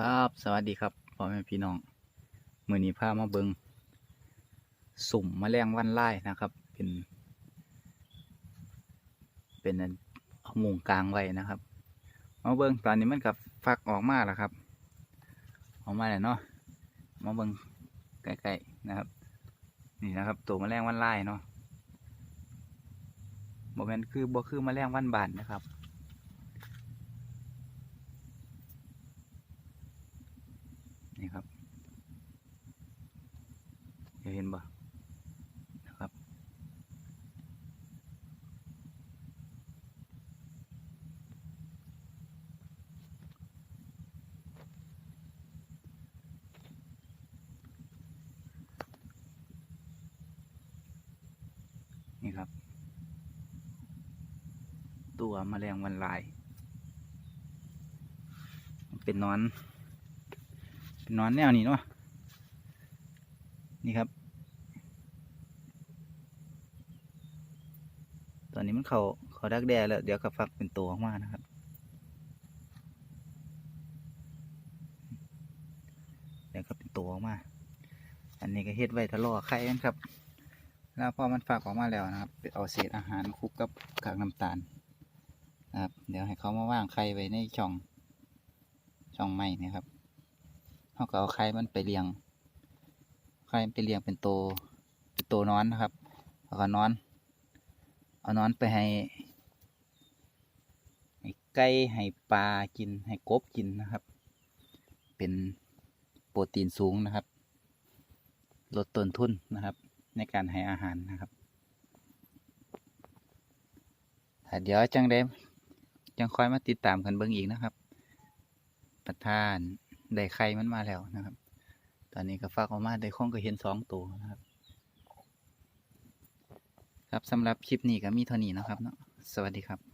ครับ สวัสดีครับพ่อแม่พี่น้องมือนี้พามาเบิงสุ่มมแมลงวันไล่นะครับ เป็น เป็นอันเอามุงกลางไว้นะครับ มาเบิงตอนนี้มันกับฟักออกมาแล้วครับ ออกมาแล้วเนาะมาเบิงใกล้ๆนะครับ นี่นะครับ ตัวมแมลงวันไล่เนาะโมเมนคือบ่คือมแมลงวันบานนะครับ นี่ครับจะเห็นบ่นะครับ นี่ครับ ตัวแมลงวันลาย เป็นนอน เป็นนอนแนวนี้เนาะนี่ครับ ตอนนี้มันเขาเขาดักแด้แล้ว เดี๋ยวก็ฟักเป็นตัวออกมานะครับ เดี๋ยวก็เป็นตัวออกมา อันนี้ก็เฮ็ดไว้ทะเลาะไข่กันครับ แล้วพอมันฟักออกมาแล้วนะครับเอาเศษอาหารคลุกกับกากน้ำตาลนะครับ เดี๋ยวให้เขามาว่างไข่ไว้ในช่องช่องไม้นะครับเขาก็เอาไข่มันไปเลี้ยงไข่ไปเลี้ยงเป็นโตวเป็นโตนอนนะครับแล้วก็นอน เอานอนไปให้ให้ไก่ให้ปลากินให้กบกินนะครับ เป็นโปรตีนสูงนะครับ ลดต้นทุนนะครับ ในการให้อาหารนะครับถ้าเดี๋ยวจังเดมจังคอยมาติดตามกันเบิ้งอีกนะครับ ประธานได้ไข่มันมาแล้วนะครับ ตอนนี้ก็ฟักออกมาได้คงก็เห็นสองตัวนะครับ ครับสำหรับคลิปนี้ก็มีเท่านี้นะครับเนาะสวัสดีครับ